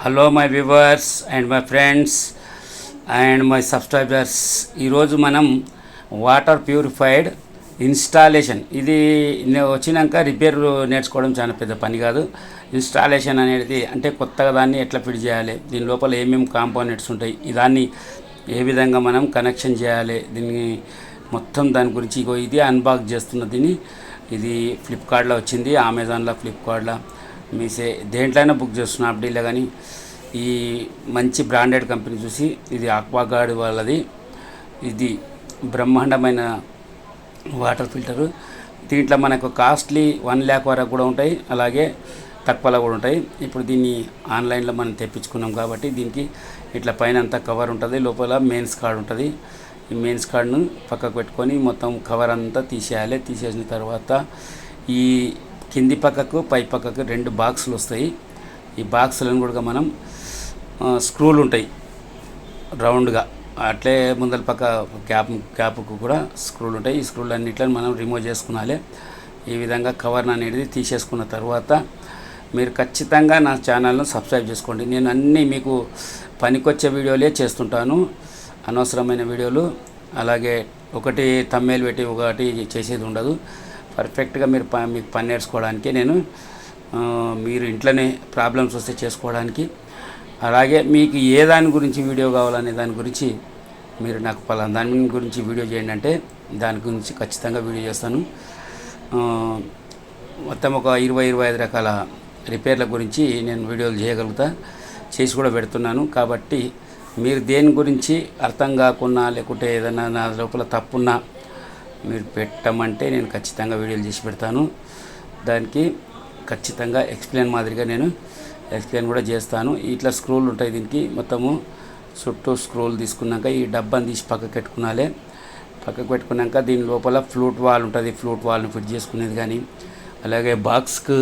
Hello my viewers and my friends and my subscribers ఈరోజు మనం water purified installation. ఇది వచ్చినాక రిపేర్ నేర్చుకోవడం చాలా పెద్ద పని కాదు. ఇన్స్టాలేషన్ అనేది అంటే కొత్తగా దాన్ని ఎట్లా ఫిట్ చేయాలి దీని లోపల ఏమేమి కాంపోనెంట్స్ ఉంటాయి దాన్ని ఏ విధంగా మనం కనెక్షన్ చేయాలి దీన్ని మొత్తం దాని గురించి ఇది అన్బాక్స్ చేస్తున్న దీన్ని ఇది ఫ్లిప్కార్ట్లో వచ్చింది అమెజాన్లో ఫ్లిప్కార్ట్లో మీసే దేంట్లోనే బుక్ చేస్తున్నా అప్డీలో కానీ ఈ మంచి బ్రాండెడ్ కంపెనీ చూసి ఇది ఆక్వాగార్డ్ వాళ్ళది. ఇది బ్రహ్మాండమైన వాటర్ ఫిల్టరు దీంట్లో మనకు కాస్ట్లీ వన్ ల్యాక్ వరకు కూడా ఉంటాయి. అలాగే తక్కువలో కూడా ఉంటాయి. ఇప్పుడు దీన్ని ఆన్లైన్లో మనం తెప్పించుకున్నాం కాబట్టి దీనికి ఇట్లా పైన అంతా కవర్ ఉంటుంది. లోపల మెయిన్స్ కార్డ్ ఉంటుంది. ఈ మెయిన్స్ కార్డును పక్కకు పెట్టుకొని మొత్తం కవర్ అంతా తీసేయాలి. తీసేసిన తర్వాత ఈ కింది పక్కకు పై పక్కకు రెండు బాక్సులు వస్తాయి. ఈ బాక్సులను కూడా మనం స్క్రూలు ఉంటాయి. రౌండ్గా. అట్లే ముందల పక్క క్యాప్ క్యాప్కు కూడా స్క్రూలు ఉంటాయి. ఈ స్క్రూలు అన్నిట్లను మనం రిమూవ్ చేసుకునాలి. ఈ విధంగా కవర్ అనేది తీసేసుకున్న తర్వాత మీరు ఖచ్చితంగా నా ఛానల్ను సబ్స్క్రైబ్ చేసుకోండి. నేను అన్నీ మీకు పనికొచ్చే వీడియోలే చేస్తుంటాను. అనవసరమైన వీడియోలు. అలాగే ఒకటి తమ్మేలు పెట్టి ఒకటి చేసేది ఉండదు. పర్ఫెక్ట్గా మీరు ప మీకు పని నేర్చుకోవడానికి నేను మీరు ఇంట్లోనే ప్రాబ్లమ్స్ వస్తే చేసుకోవడానికి. అలాగే మీకు ఏ దాని గురించి వీడియో కావాలనే దాని గురించి మీరు నాకు పలానా దాని గురించి వీడియో చేయండి అంటే దాని గురించి ఖచ్చితంగా వీడియో చేస్తాను. మొత్తం ఒక ఇరవై ఇరవై ఐదు రకాల రిపేర్ల గురించి నేను వీడియోలు చేయగలుగుతా చేసి కూడా పెడుతున్నాను. కాబట్టి మీరు దేని గురించి అర్థం కాకున్నా లేకుంటే ఏదైనా నా లోపల తప్పున్నా మీరు పెట్టమంటే నేను ఖచ్చితంగా వీడియోలు చేసి పెడతాను. దానికి ఖచ్చితంగా ఎక్స్ప్లెయిన్ మాదిరిగా నేను ఎక్స్ప్లెయిన్ కూడా చేస్తాను. ఇట్లా స్క్రూలు ఉంటాయి దీనికి. మొత్తము చుట్టూ స్క్రూలు తీసుకున్నాక ఈ డబ్బాని తీసి పక్కకు పెట్టుకున్నాలే. పక్కకు పెట్టుకున్నాక దీని లోపల ఫ్లూట్ వాల్ ఉంటుంది. ఫ్లూట్ వాల్ని ఫిట్ చేసుకునేది కానీ అలాగే బాక్స్కు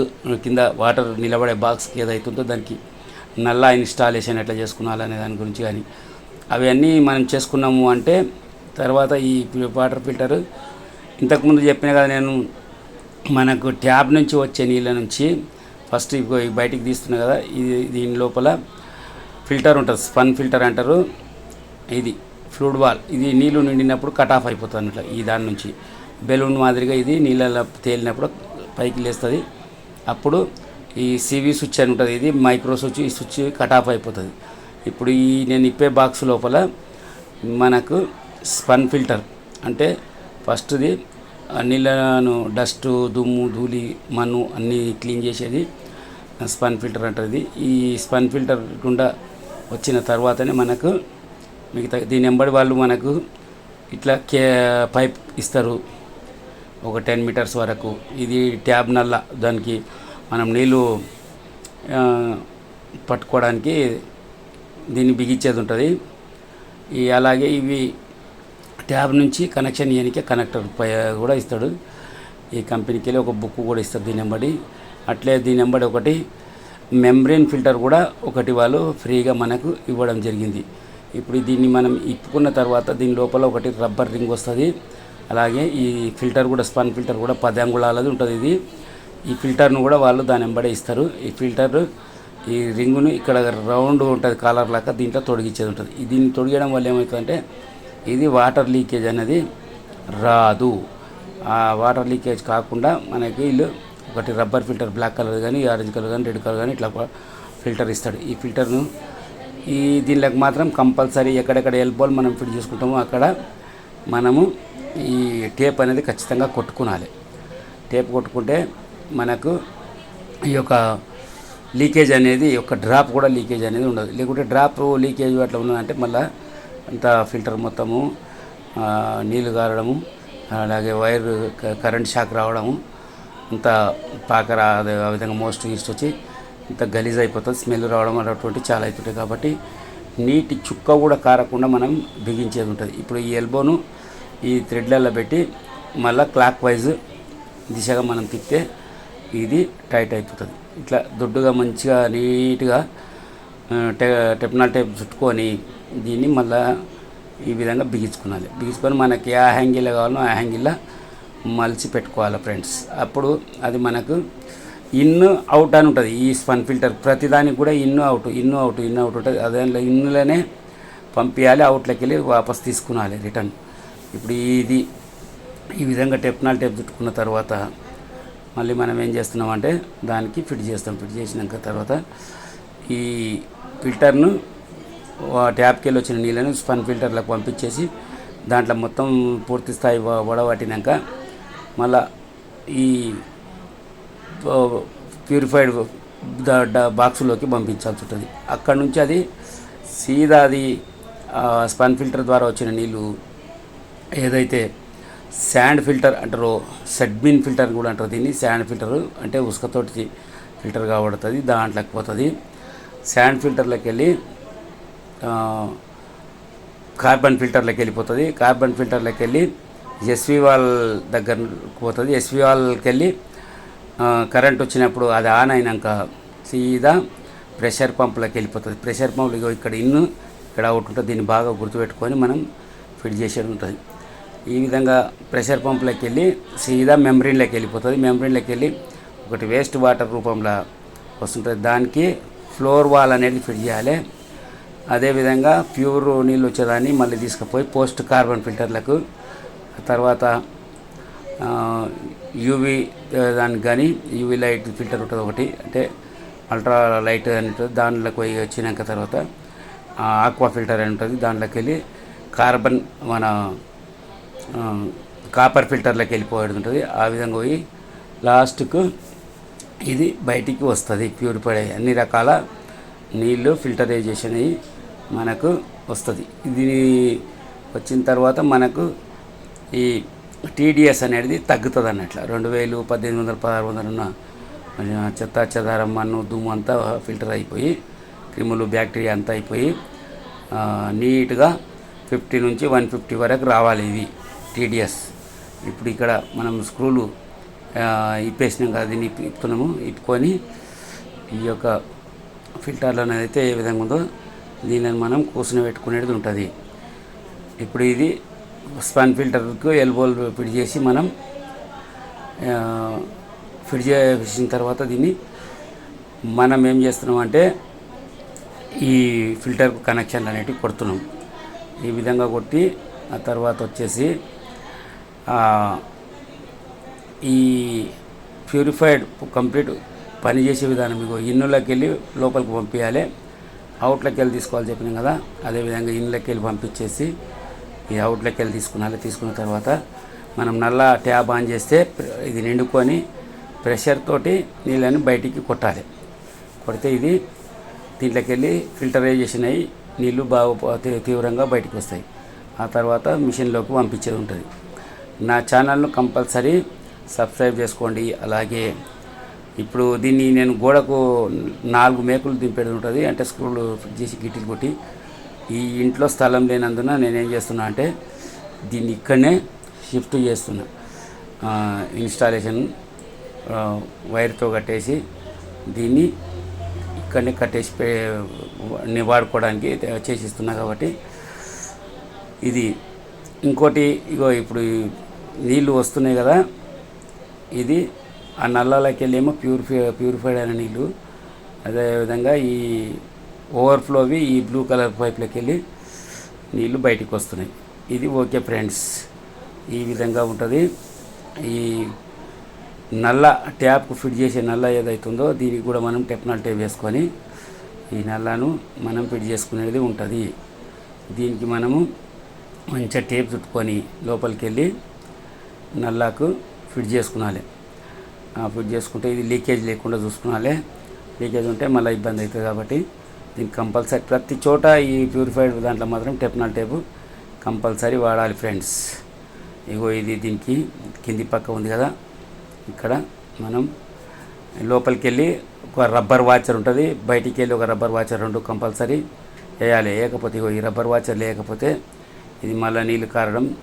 కింద వాటర్ నిలబడే బాక్స్కి ఏదైతుందో దానికి నల్లా ఇన్స్టాలేషన్ ఎట్లా చేసుకోవాలనే దాని గురించి కానీ అవన్నీ మనం చేసుకున్నాము అంటే తర్వాత ఈ వాటర్ ఫిల్టర్. ఇంతకుముందు చెప్పిన కదా నేను మనకు ట్యాబ్ నుంచి వచ్చే నీళ్ళ నుంచి ఫస్ట్ బయటికి తీస్తున్నా కదా ఇది దీని లోపల ఫిల్టర్ ఉంటుంది స్పన్ ఫిల్టర్ అంటారు. ఇది ఫ్లూడ్ వాల్ ఇది నీళ్ళు నిండినప్పుడు కట్ ఆఫ్ అయిపోతుంది అన్నట్ల ఈ దాని నుంచి. బెలూన్ మాదిరిగా ఇది నీళ్ళలో తేలినప్పుడు పైకి లేస్తుంది. అప్పుడు ఈ సివి స్విచ్ అని ఉంటుంది ఇది మైక్రో స్విచ్ ఈ స్విచ్ కట్ ఆఫ్ అయిపోతుంది. ఇప్పుడు ఈ నేను ఇప్పే బాక్స్ లోపల మనకు స్పన్ ఫిల్టర్. అంటే ఫస్ట్ది ఆ నీళ్ళను డస్ట్ దుమ్ము ధూళి మన్ను అన్నీ క్లీన్ చేసేది స్పన్ ఫిల్టర్ అంటుంది. ఈ స్పన్ ఫిల్టర్ గుండా వచ్చిన తర్వాతనే మనకు మిగతా దీని ఎంబడి వాళ్ళు మనకు ఇట్లా కే పైప్ ఇస్తారు. ఒక టెన్ మీటర్స్ వరకు. ఇది ట్యాబ్ నల్ల. దానికి మనం నీళ్ళు పట్టుకోవడానికి దీన్ని బిగించేది ఉంటుంది. ఈ అలాగే ఇవి ట్యాబ్ నుంచి కనెక్షన్ ఇయనికే కనెక్టర్ కూడా ఇస్తాడు. ఈ కంపెనీకి వెళ్ళి ఒక బుక్ కూడా ఇస్తారు దీని వెంబడి అట్లే దీని వెంబడి ఒకటి మెంబ్రెయిన్ ఫిల్టర్ కూడా ఒకటి వాళ్ళు ఫ్రీగా మనకు ఇవ్వడం జరిగింది. ఇప్పుడు దీన్ని మనం ఇప్పుకున్న తర్వాత దీని లోపల ఒకటి రబ్బర్ రింగ్ వస్తుంది. అలాగే ఈ ఫిల్టర్ కూడా స్పన్ ఫిల్టర్ కూడా పది అంగుళాలది ఉంటుంది ఇది. ఈ ఫిల్టర్ను కూడా వాళ్ళు దాని వెంబడే ఇస్తారు. ఈ ఫిల్టర్ ఈ రింగును ఇక్కడ రౌండ్ ఉంటుంది కాలర్ లాగా దీంట్లో తొడిగించేది ఉంటుంది. దీన్ని తొడిగడం వల్ల ఏమవుతుందంటే ఇది వాటర్ లీకేజ్ అనేది రాదు. ఆ వాటర్ లీకేజ్ కాకుండా మనకి వీళ్ళు ఒకటి రబ్బర్ ఫిల్టర్ బ్లాక్ కలర్ కానీ ఆరెంజ్ కలర్ కానీ రెడ్ కలర్ కానీ ఇట్లా ఫిల్టర్ ఇస్తాడు. ఈ ఫిల్టర్ను ఈ దీనిలోకి మాత్రం కంపల్సరీ ఎక్కడెక్కడ ఎల్బోల్ మనం ఫిట్ చేసుకుంటామో అక్కడ మనము ఈ టేప్ అనేది ఖచ్చితంగా కొట్టుకునాలి. టేప్ కొట్టుకుంటే మనకు ఈ యొక్క లీకేజ్ అనేది ఒక డ్రాప్ కూడా లీకేజ్ అనేది ఉండదు. లేకుంటే డ్రాప్ లీకేజ్ అట్లా ఉన్నదంటే మళ్ళీ అంతా ఫిల్టర్ మొత్తము నీళ్ళు నీళ్ళు అలాగే వైర్ కరెంట్ షాక్ రావడము అంత పాకర అదే ఆ విధంగా మోస్ట్ ఈస్ట్ వచ్చి ఇంత గలీజ్ అయిపోతుంది. స్మెల్ రావడం అటువంటి చాలా అవుతుంటాయి కాబట్టి నీటి చుక్క కూడా కారకుండా మనం బిగించేది ఉంటుంది. ఇప్పుడు ఈ ఎల్బోను ఈ థ్రెడ్లలో పెట్టి మళ్ళీ క్లాక్ వైజ్ దిశగా మనం తిప్పితే ఇది టైట్ అయిపోతుంది. ఇట్లా దొడ్డుగా మంచిగా నీట్గా టె టెప్నాల్ టేప్ చుట్టుకొని దీన్ని మళ్ళా ఈ విధంగా బిగించుకోవాలి బిగించుకొని మనకి ఏ హ్యాంగిల్ కావాలో ఆ హ్యాంగిల్లో మలిచి పెట్టుకోవాలి ఫ్రెండ్స్. అప్పుడు అది మనకు ఇన్ అవుట్ అని ఉంటుంది. ఈ స్పన్ ఫిల్టర్ ప్రతిదానికి కూడా in out in out in out ఉంటుంది. అదే ఇన్నులోనే పంపించాలి అవుట్లోకి వెళ్ళి వాపస్ తీసుకునాలి రిటర్న్. ఇప్పుడు ఇది ఈ విధంగా టెప్నాల్ టేప్ చుట్టుకున్న తర్వాత మళ్ళీ మనం ఏం చేస్తున్నామంటే దానికి ఫిట్ చేస్తాం. ఫిట్ చేసినాక తర్వాత ఈ ఫిల్టర్ను ట్యాప్కి వెళ్ళి వచ్చిన నీళ్ళను స్పన్ ఫిల్టర్లకు పంపించేసి దాంట్లో మొత్తం పూర్తి స్థాయి వ- వడబట్టినాక మళ్ళా ఈ ప్యూరిఫైడ్ ద- బాక్సులోకి పంపించాల్సి ఉంటుంది. అక్కడ నుంచి అది సీదా అది స్పన్ ఫిల్టర్ ద్వారా వచ్చిన నీళ్ళు ఏదైతే శాండ్ ఫిల్టర్ అంటారో సెడ్మిన్ ఫిల్టర్ కూడా అంటారు దీన్ని. శాండ్ ఫిల్టర్ అంటే ఉసుకతోటి ఫిల్టర్ కాబడుతుంది దాంట్లోకి పోతుంది. శాండ్ ఫిల్టర్లోకి వెళ్ళి కార్బన్ ఫిల్టర్లోకి వెళ్ళిపోతుంది. కార్బన్ ఫిల్టర్లోకి వెళ్ళి ఎస్వి వాల్ దగ్గరకు పోతుంది. ఎస్వి వాల్కి వెళ్ళి కరెంట్ వచ్చినప్పుడు అది ఆన్ అయినాక సీదా ప్రెషర్ పంపులోకి వెళ్ళిపోతుంది. ప్రెషర్ పంపులు ఇక్కడ ఇన్ను ఇక్కడ అవుట్ ఉంటుంది. దీన్ని బాగా గుర్తుపెట్టుకొని మనం ఫిట్ చేసేది ఉంటుంది. ఈ విధంగా ప్రెషర్ పంపులోకి వెళ్ళి సీదా మెమరీన్లోకి వెళ్ళిపోతుంది. మెమరీన్లోకి వెళ్ళి ఒకటి వేస్ట్ వాటర్ రూపంలో వస్తుంటుంది. దానికి ఫ్లోర్ వాల్ అనేది ఫిట్ చేయాలి. అదేవిధంగా ప్యూర్ నీళ్ళు వచ్చేదాన్ని మళ్ళీ తీసుకుపోయి పోస్ట్ కార్బన్ ఫిల్టర్లకు. తర్వాత యూవి దానికి కానీ యూవి లైట్ ఫిల్టర్ ఉంటుంది ఒకటి. అంటే అల్ట్రా లైట్ అని ఉంటుంది. దాంట్లోకి పోయి వచ్చినాక తర్వాత ఆక్వా ఫిల్టర్ అని ఉంటుంది. దాంట్లోకి వెళ్ళి కార్బన్ మన కాపర్ ఫిల్టర్లోకి వెళ్ళిపోయేది ఉంటుంది. ఆ విధంగా పోయి లాస్ట్కు ఇది బయటికి వస్తుంది ప్యూరిఫై అన్ని రకాల నీళ్ళు ఫిల్టరైజేషన్ అయ్యి మనకు వస్తుంది. ఇది వచ్చిన తర్వాత మనకు ఈ టీడీఎస్ అనేది తగ్గుతుంది అన్నట్లు. రెండు వేలు పద్దెనిమిది వందల పదహారు వందలు ఉన్న చెత్త చెదారం మన్ను దుమ్ము అంతా ఫిల్టర్ అయిపోయి క్రిములు బ్యాక్టీరియా అంతా అయిపోయి నీట్గా ఫిఫ్టీ నుంచి వన్ ఫిఫ్టీ వరకు రావాలి ఇది టీడీఎస్. ఇప్పుడు ఇక్కడ మనం స్క్రూలు ఇప్పేసినాం కదా దీన్ని ఇప్పుకున్నాము ఇప్పుకొని ఈ యొక్క ఫిల్టర్లను అయితే ఏ విధంగా ఉందో దీనిని మనం కూర్చుని పెట్టుకునేది ఉంటుంది. ఇప్పుడు ఇది స్పన్ ఫిల్టర్కు ఎల్బోల్ ఫిట్ చేసి మనం ఫిట్ చేసిన తర్వాత దీన్ని మనం ఏం చేస్తున్నాం అంటే ఈ ఫిల్టర్కు కనెక్షన్లు అనేటివి కొడుతున్నాం. ఈ విధంగా కొట్టి ఆ తర్వాత వచ్చేసి ఈ ప్యూరిఫైడ్ కంప్లీట్ పనిచేసే విధానం మీకు ఇన్నులోకి వెళ్ళి లోపలికి పంపించాలి అవుట్లోకి వెళ్ళి తీసుకోవాలి చెప్పినాం కదా అదేవిధంగా ఇన్నులోకి వెళ్ళి పంపించేసి ఈ అవుట్లోకి వెళ్ళి తీసుకున్నాలి. తీసుకున్న తర్వాత మనం నల్ల ట్యాబ్ ఆన్ చేస్తే ఇది నిండుకొని ప్రెషర్ తోటి నీళ్ళని బయటికి కొట్టాలి. కొడితే ఇది దీంట్లోకి వెళ్ళి ఫిల్టరైజేషన్ అయ్యి నీళ్ళు బాగా తీ- తీవ్రంగా బయటికి వస్తాయి ఆ తర్వాత మిషన్లోకి పంపించేది ఉంటుంది. నా ఛానల్ను కంపల్సరీ సబ్స్క్రైబ్ చేసుకోండి. అలాగే ఇప్పుడు దీన్ని నేను గోడకు నాలుగు మేకులు దింపేది ఉంటుంది. అంటే స్క్రూలు ఫిట్ చేసి గిట్టిలు కొట్టి ఈ ఇంట్లో స్థలం లేనందున నేనేం చేస్తున్నా అంటే దీన్ని ఇక్కడనే షిఫ్ట్ చేస్తున్నా. ఇన్స్టాలేషన్ వైర్తో కట్టేసి దీన్ని ఇక్కడనే కట్టేసి పే- ని- వాడుకోవడానికి చేసిస్తున్నా కాబట్టి ఇది. ఇంకోటి ఇగో ఇప్పుడు నీళ్ళు వస్తున్నాయి కదా. ఇది ఆ నల్లలోకి వెళ్ళేమో ప్యూరిఫై ప్యూరిఫైడ్ అయిన నీళ్ళు. అదేవిధంగా ఈ ఓవర్ఫ్లోవి ఈ బ్లూ కలర్ పైప్లోకి వెళ్ళి నీళ్ళు బయటికి వస్తున్నాయి. ఇది ఓకే ఫ్రెండ్స్. ఈ విధంగా ఉంటుంది. ఈ నల్ల ట్యాప్కు ఫిట్ చేసే నల్ల ఏదైతుందో దీనికి కూడా మనం టెక్నాలజీ వేసుకొని ఈ నల్లను మనం ఫిట్ చేసుకునేది ఉంటుంది. దీనికి మనము మంచిగా టేప్ చుట్టుకొని లోపలికి వెళ్ళి నల్లాకు ఫిట్ చేసుకునాలి. ఆ, ఫిట్ చేసుకుంటే ఇది లీకేజ్ లేకుండా చూసుకునాలి. లీకేజ్ ఉంటే మళ్ళీ ఇబ్బంది అవుతుంది కాబట్టి దీనికి కంపల్సరీ ప్రతి చోట ఈ ప్యూరిఫైడ్ దాంట్లో మాత్రం టెప్నాల్ టేపు కంపల్సరీ వాడాలి ఫ్రెండ్స్. ఇగో ఇది దీనికి కింది పక్క ఉంది కదా. ఇక్కడ మనం లోపలికి వెళ్ళి ఒక రబ్బర్ వాచర్ ఉంటుంది. బయటికి వెళ్ళి ఒక రబ్బర్ వాచర్ రెండు కంపల్సరీ వేయాలి. వేయకపోతే ఇగో ఈ రబ్బర్ వాచర్ లేకపోతే ఇది మళ్ళీ నీళ్ళు కారడం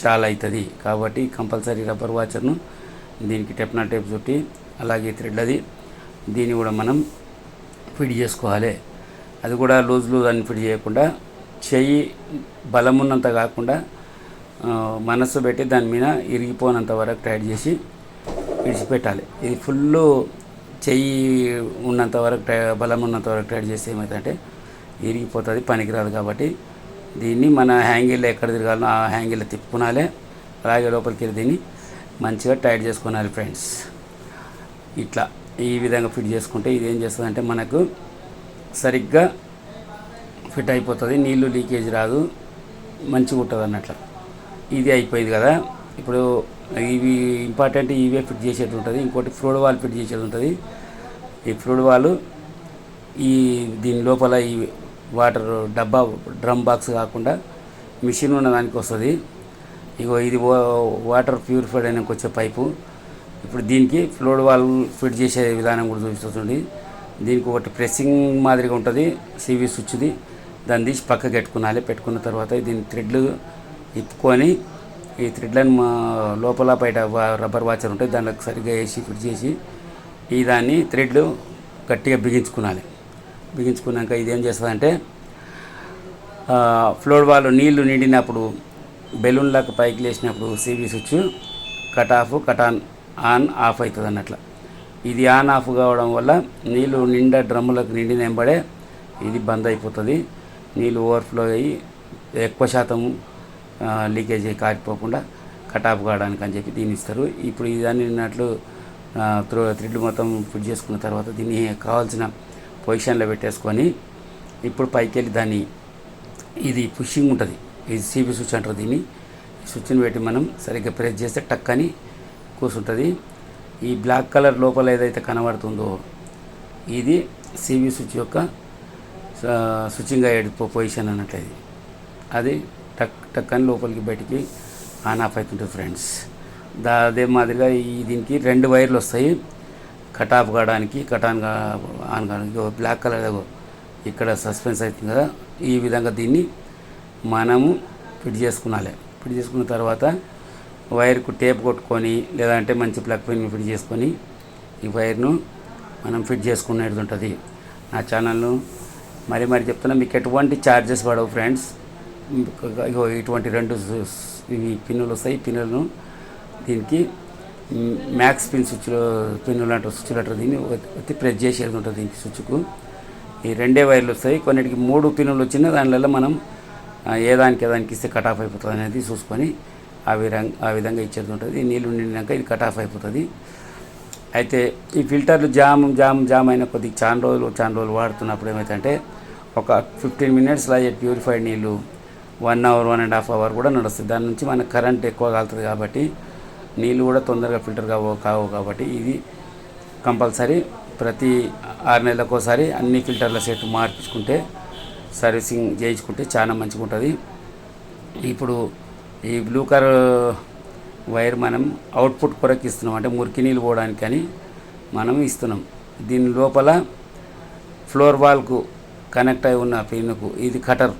చాలా అవుతుంది కాబట్టి కంపల్సరీ రబ్బర్ వాచర్ను దీనికి టెప్నా టేప్ చుట్టి అలాగే థ్రెడ్ అది దీన్ని కూడా మనం ఫిట్ చేసుకోవాలి. అది కూడా లూజ్ లూజ్ అని ఫిట్ చేయకుండా చెయ్యి బలం ఉన్నంత కాకుండా మనసు మనస్సు పెట్టి దాని మీద ఇరిగిపోనంత వరకు టైట్ చేసి విడిచిపెట్టాలి. ఇది ఫుల్ చెయ్యి ఉన్నంత వరకు బలం ఉన్నంత వరకు టైట్ చేస్తే ఏమవుతుందంటే ఇరిగిపోతుంది పనికిరాదు కాబట్టి దీన్ని మన హ్యాంగిల్లో ఎక్కడ తిరగాలో ఆ హ్యాంగిల్లో తిప్పుకునాలి అలాగే లోపలికి వెళ్ళి దీన్ని మంచిగా టైట్ చేసుకునాలి ఫ్రెండ్స్. ఇట్లా ఈ విధంగా ఫిట్ చేసుకుంటే ఇది ఏం చేస్తుందంటే మనకు సరిగ్గా ఫిట్ అయిపోతుంది నీళ్ళు లీకేజ్ రాదు మంచిగా ఉంటుంది అన్నట్లు. ఇది అయిపోయింది కదా. ఇప్పుడు ఇవి ఇంపార్టెంట్ ఇవే ఫిట్ చేసేది ఉంటుంది ఇంకోటి ఫ్రూడ్ వాల్ ఫిట్ చేసేది ఉంటుంది. ఈ ఫ్రూడ్ వాల్ ఈ దీని లోపల ఈ వాటర్ డబ్బా డ్రమ్ బాక్స్ కాకుండా మిషన్ ఉన్న దానికి వస్తుంది. ఇగో ఇది వాటర్ ప్యూరిఫైడ్ అయినాక వచ్చే పైపు. ఇప్పుడు దీనికి ఫ్లోడ్ వాల్ ఫిట్ చేసే విధానం కూడా చూపిస్తుంది. దీనికి ఒకటి ప్రెస్సింగ్ మాదిరిగా ఉంటుంది సివి స్విచ్ది. దాన్ని తీసి పక్కకి పెట్టుకున్నాలి పెట్టుకున్న తర్వాత దీని థ్రెడ్లు ఇప్పుకొని ఈ థ్రెడ్లను మా లోపల బయట రబ్బర్ వాచర్ ఉంటాయి దాంట్లో సరిగ్గా వేసి ఫిట్ చేసి ఈ దాన్ని థ్రెడ్లు గట్టిగా బిగించుకునాలి. బిగించుకున్నాక ఇది ఏం చేస్తుందంటే ఫ్లోర్ వాళ్ళు నీళ్ళు నిండినప్పుడు బెలూన్ పైకి లేచినప్పుడు CB switch cut off cut on on off అవుతుంది అన్నట్ల ఇది ఆన్ ఆఫ్ కావడం వల్ల నీళ్ళు నిండా డ్రమ్ములకు నిండిన వెంబడే ఇది బంద్ అయిపోతుంది. నీళ్ళు ఓవర్ఫ్లో అయ్యి ఎక్కువ శాతం లీకేజ్ కారిపోకుండా కట్ ఆఫ్ కావడానికి అని చెప్పి దీన్ని ఇస్తారు. ఇప్పుడు దాన్ని నిన్నట్లు త్రో థ్రెడ్ మొత్తం ఫిట్ చేసుకున్న తర్వాత దీన్ని కావాల్సిన పొజిషన్లో పెట్టేసుకొని ఇప్పుడు పైకి వెళ్ళి దాన్ని ఇది పుషింగ్ ఉంటుంది. ఇది సిబి స్విచ్ అంటారు దీన్ని. ఈ స్విచ్ని పెట్టి మనం సరిగ్గా ప్రెస్ చేస్తే టక్ అని కూర్చుంటుంది ఈ బ్లాక్ కలర్ లోపల ఏదైతే కనబడుతుందో ఇది సిబి స్విచ్ యొక్క స్విచ్చింగ్ అయ్యే పొజిషన్ అన్నట్లు అది టక్ టక్ అని లోపలికి బయటికి ఆన్ ఆఫ్ అవుతుంటుంది ఫ్రెండ్స్ దా అదే మాదిరిగా ఈ దీనికి రెండు వైర్లు వస్తాయి. కట్ ఆఫ్ కావడానికి కట్ ఆన్ ఆన్ కావడానికి ఇగో బ్లాక్ కలర్ ఇక్కడ సస్పెన్స్ అవుతుంది కదా ఈ విధంగా దీన్ని మనము ఫిట్ చేసుకునాలి. ఫిట్ చేసుకున్న తర్వాత వైర్కు టేప్ కొట్టుకొని లేదంటే మంచి ప్లగ్ పిన్ ఫిట్ చేసుకొని ఈ వైర్ను మనం ఫిట్ చేసుకునేది ఉంటుంది. నా ఛానల్ను మరి మరి చెప్తున్నా మీకు ఎటువంటి ఛార్జెస్ పడవు ఫ్రెండ్స్. ఇగో ఇటువంటి రెండు ఇవి పిన్నులు వస్తాయి పిన్నులను దీనికి మ్యాక్స్ పిన్ స్విచ్లో పిన్నులు లాంటి స్విచ్ లెటర్ దీన్ని. ఒత్తి- ప్రెస్ చేసేది ఉంటుంది దీనికి స్విచ్కు ఈ రెండే వైర్లు వస్తాయి. కొన్నిటికి మూడు పిన్నులు వచ్చినా దానివల్ల మనం ఏదానికి ఏ దానికి దానికి ఇస్తే కట్ ఆఫ్ అయిపోతుంది అనేది చూసుకొని ఆ విధంగా ఆ విధంగా ఇచ్చేది ఉంటుంది. నీళ్ళు నిండినాక ఇది కట్ ఆఫ్ అయిపోతుంది. అయితే ఈ ఫిల్టర్లు జామ్ జామ్ జామ్ అయిన కొద్ది చాలా రోజులు చాలా రోజులు వాడుతున్నప్పుడు ఏమవుతుందంటే ఒక ఫిఫ్టీన్ మినిట్స్లో అయ్యే ప్యూరిఫైడ్ నీళ్ళు one hour one and half hour కూడా నడుస్తుంది దాని నుంచి మనకు కరెంట్ ఎక్కువ కాలుతుంది కాబట్టి నీళ్ళు కూడా తొందరగా ఫిల్టర్ కావు కావు కాబట్టి ఇది కంపల్సరీ ప్రతి ఆరు నెలలకు ఒకసారి అన్ని ఫిల్టర్ల సెట్ మార్పించుకుంటే సర్వీసింగ్ చేయించుకుంటే చాలా మంచిగా ఉంటుంది ఇప్పుడు ఈ బ్లూ కలర్ వైర్ మనం అవుట్పుట్ కొరకు ఇస్తున్నాం అంటే మురికి నీళ్ళు పోవడానికి కానీ మనం ఇస్తున్నాం దీని లోపల ఫ్లోర్ వాల్కు కనెక్ట్ అయి ఉన్న పిన్నుకు ఇది కటర్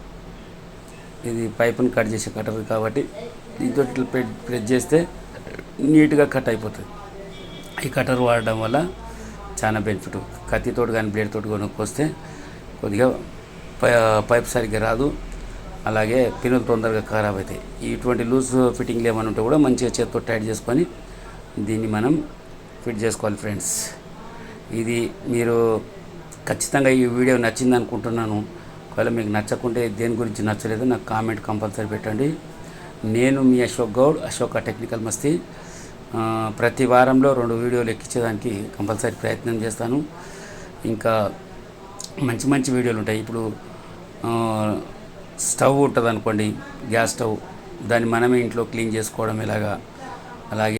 ఇది పైపుని కట్ చేసే కటర్ కాబట్టి దీంతో ప్రెస్ చేస్తే నీట్గా కట్ అయిపోతుంది. ఈ కటర్ వాడడం వల్ల చాలా బెనిఫిట్. కత్తితో కానీ బ్లేడ్ తోటి కానీ వస్తే కొద్దిగా పై- పైప్ సరిగ్గా రాదు. అలాగే పిన్నులు తొందరగా ఖరాబ్ అవుతాయి ఇటువంటి లూజ్ ఫిట్టింగ్లు ఏమైనా ఉంటే కూడా మంచిగా చేతితో టైట్ చేసుకొని దీన్ని మనం ఫిట్ చేసుకోవాలి ఫ్రెండ్స్. ఇది మీరు ఖచ్చితంగా ఈ వీడియో నచ్చింది అనుకుంటున్నాను. ఒకవేళ మీకు నచ్చకుంటే దేని గురించి నచ్చలేదు నాకు కామెంట్ కంపల్సరీ పెట్టండి. నేను మీ అశోక్ గౌడ్ అశోక టెక్నికల్ మస్తీ. ప్రతి వారంలో రెండు వీడియోలు ఎక్కించేదానికి కంపల్సరీ ప్రయత్నం చేస్తాను. ఇంకా మంచి మంచి వీడియోలు ఉంటాయి. ఇప్పుడు స్టవ్ ఉంటుంది అనుకోండి గ్యాస్ స్టవ్ దాన్ని మనమే ఇంట్లో క్లీన్ చేసుకోవడం ఇలాగా అలాగే